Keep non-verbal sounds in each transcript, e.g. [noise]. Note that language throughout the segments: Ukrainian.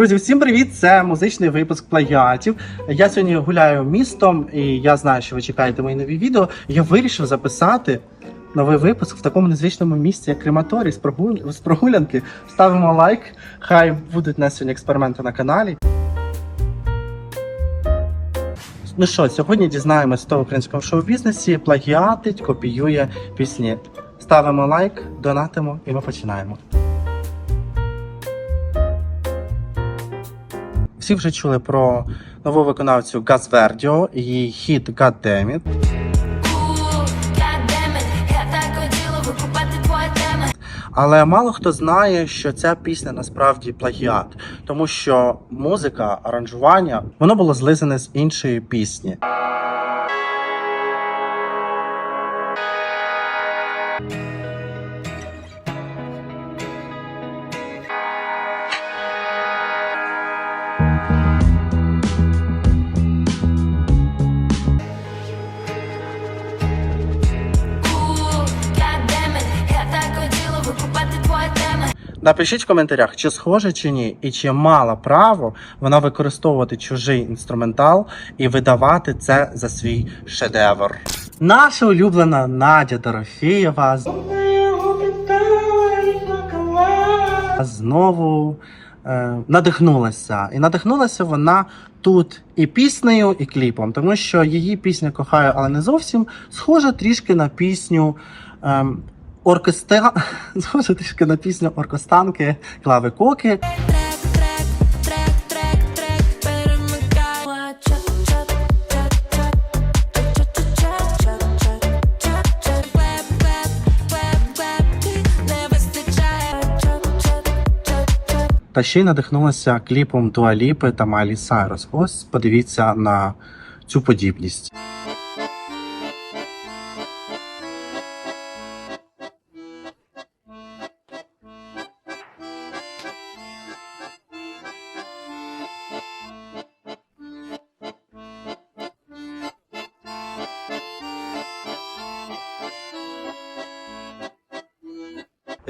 Друзі, всім привіт! Це музичний випуск плагіатів. Я сьогодні гуляю містом, і я знаю, що ви чекаєте мої нові відео. Я вирішив записати новий випуск в такому незвичному місці, як крематорій з, прогул... з прогулянки. Ставимо лайк. Хай будуть у нас сьогодні експерименти на каналі. Ну що, сьогодні дізнаємось, хто в українському шоу-бізнесі плагіатить, копіює пісні. Ставимо лайк, донатимо і ми починаємо. Всі вже чули про нову виконавцю Газвердіо і її хіт God Damn It. Але мало хто знає, що ця пісня насправді плагіат, тому що музика, аранжування, воно було злизане з іншої пісні. Напишіть в коментарях, чи схоже чи ні, і чи мала право вона використовувати чужий інструментал і видавати це за свій шедевр. Наша улюблена Надя Дорофєєва знову е, надихнулася. І надихнулася вона тут і піснею, і кліпом, тому що її пісня кохаю, але не зовсім схожа трішки на пісню. Ем, оркестра... [laughs] Схоже трішки на пісню оркостанки, клави коки. Та ще й надихнулася кліпом Туаліпи та Майлі Сайрос. Ось подивіться на цю подібність.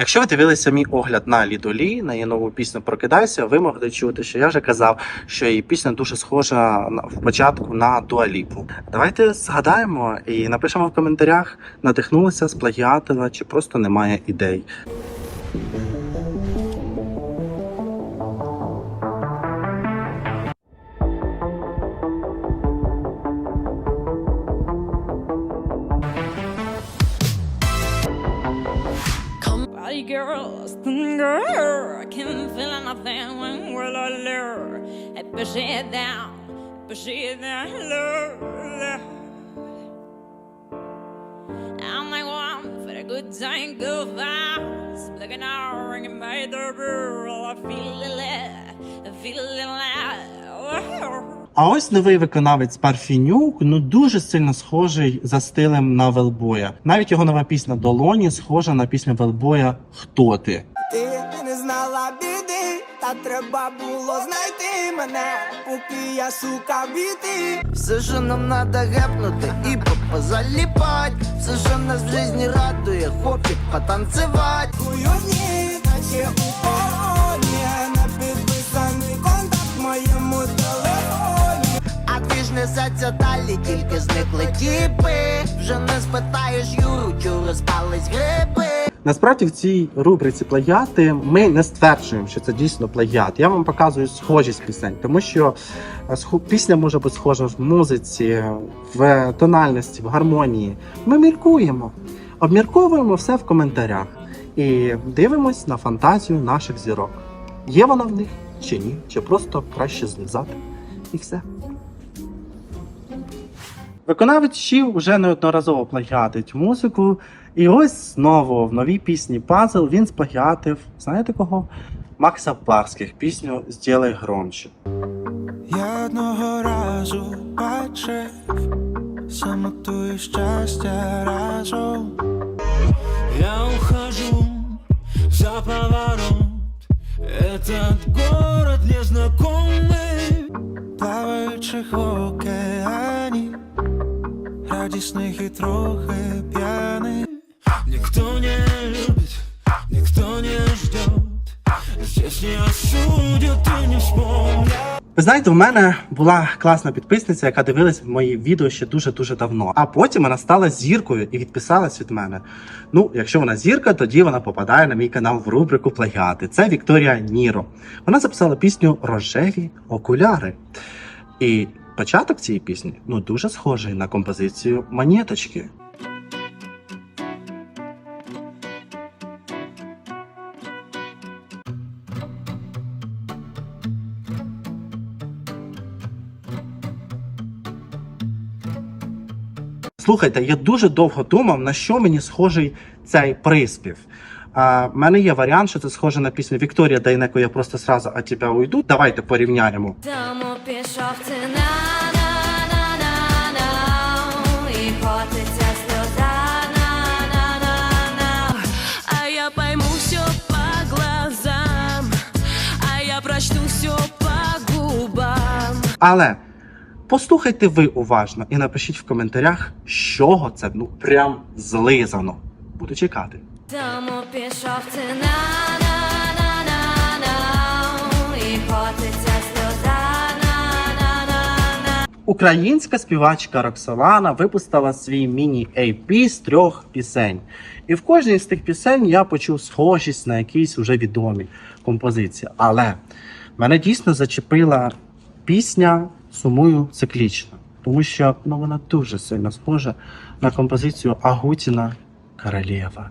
Якщо ви дивилися мій огляд на Лідолі, на її нову пісню Прокидайся, ви могли чути, що я вже казав, що її пісня дуже схожа в початку на Дуаліпу. Давайте згадаємо і напишемо в коментарях, надихнулася, сплагіатила чи просто немає ідей. Body girl, stunning girl. I can't feel nothing when we're alone. I push it down, push it down low. I'm like one for the good time, go fast. Looking out, ringing by the bell. I feel it, I feel it loud. А ось новий виконавець Парфінюк, ну дуже сильно схожий за стилем на Велбоя. Навіть його нова пісня Долоні схожа на пісню Велбоя Хто ти? Ти не знала біди, та треба було знайти мене, поки я сука біти. Все, що нам надо гепнути і позаліпать Все, що нас в житті радує, хопік потанцевать Хуйовні, наче у несеться далі, тільки зникли тіпи Вже не спитаєш Юру, чу розпались гриби Насправді в цій рубриці плагіати ми не стверджуємо, що це дійсно плагіат. Я вам показую схожість пісень, тому що е, пісня може бути схожа в музиці, в тональності, в гармонії. Ми міркуємо, обмірковуємо все в коментарях і дивимось на фантазію наших зірок. Є вона в них чи ні, чи просто краще злизати. І все. Виконавець Щів вже неодноразово плагіатить музику. І ось знову в новій пісні Пазл він сплагіатив, знаєте кого? Макса Барських пісню Зділай громче. Я одного разу бачив самоту і щастя разом. Я ухожу за поворот. Этот город незнакомый, плаваючих в океані, радісних і трохи п'яних. Никто не любит, никто не ждет. Здесь не осудят и не Ви знаєте, у мене була класна підписниця, яка дивилась мої відео ще дуже дуже давно. А потім вона стала зіркою і відписалась від мене. Ну, якщо вона зірка, тоді вона попадає на мій канал в рубрику Плагіати. Це Вікторія Ніро. Вона записала пісню Рожеві окуляри. І початок цієї пісні ну дуже схожий на композицію Монеточки. Слухайте, я дуже довго думав, на що мені схожий цей приспів. В мене є варіант, що це схоже на пісню Вікторія Дайнеко, я просто сразу от тебе уйду. Давайте порівняємо. Тому пішов ти на Але послухайте ви уважно і напишіть в коментарях, з чого це ну прям злизано. Буду чекати. Тому пішов ти на на на на на і котиться сльоза на на на на Українська співачка Роксолана випустила свій міні-ейпі з трьох пісень. І в кожній з тих пісень я почув схожість на якісь уже відомі композиції. Але мене дійсно зачепила пісня Сумую циклічно, тому що ну, вона дуже сильно схожа на композицію Агутіна Королєва.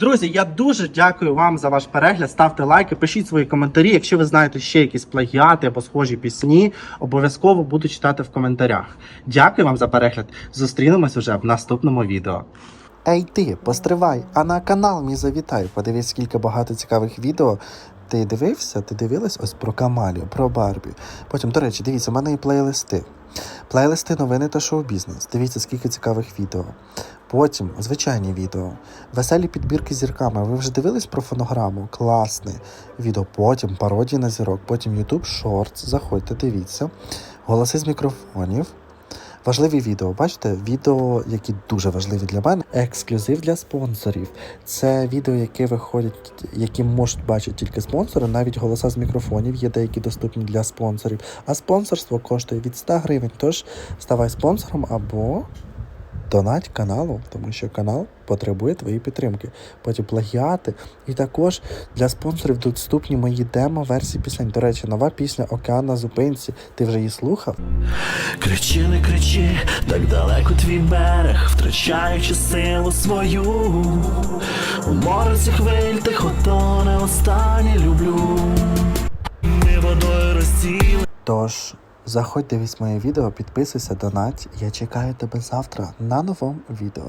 Друзі, я дуже дякую вам за ваш перегляд. Ставте лайки, пишіть свої коментарі. Якщо ви знаєте ще якісь плагіати або схожі пісні, обов'язково буду читати в коментарях. Дякую вам за перегляд. Зустрінемось уже в наступному відео. Ей ти, постривай, а на канал мій завітай. Подивись, скільки багато цікавих відео. Ти дивився? Ти дивилась ось про Камалію, про Барбі. Потім, до речі, дивіться, у мене є плейлисти. Плейлисти новини та шоу-бізнес. Дивіться, скільки цікавих відео. Потім звичайні відео. Веселі підбірки зірками. Ви вже дивились про фонограму? Класне відео. Потім пародії на зірок. Потім YouTube Shorts. Заходьте, дивіться. Голоси з мікрофонів. Важливі відео, бачите, відео, які дуже важливі для мене. Ексклюзив для спонсорів. Це відео, які виходять, які можуть бачити тільки спонсори. Навіть голоса з мікрофонів є деякі доступні для спонсорів. А спонсорство коштує від 100 гривень. Тож ставай спонсором або донать каналу, тому що канал потребує твоєї підтримки. Потім плагіати. І також для спонсорів доступні мої демо-версії пісень. До речі, нова пісня Океан на зупинці. Ти вже її слухав? Кричи, не кричи, так далеко твій берег, втрачаючи силу свою. У мороці хвиль тихо тоне останнє люблю. Ми водою розділи. Тож, заходь, дивись моє відео, підписуйся, донать. Я чекаю тебе завтра на новому відео.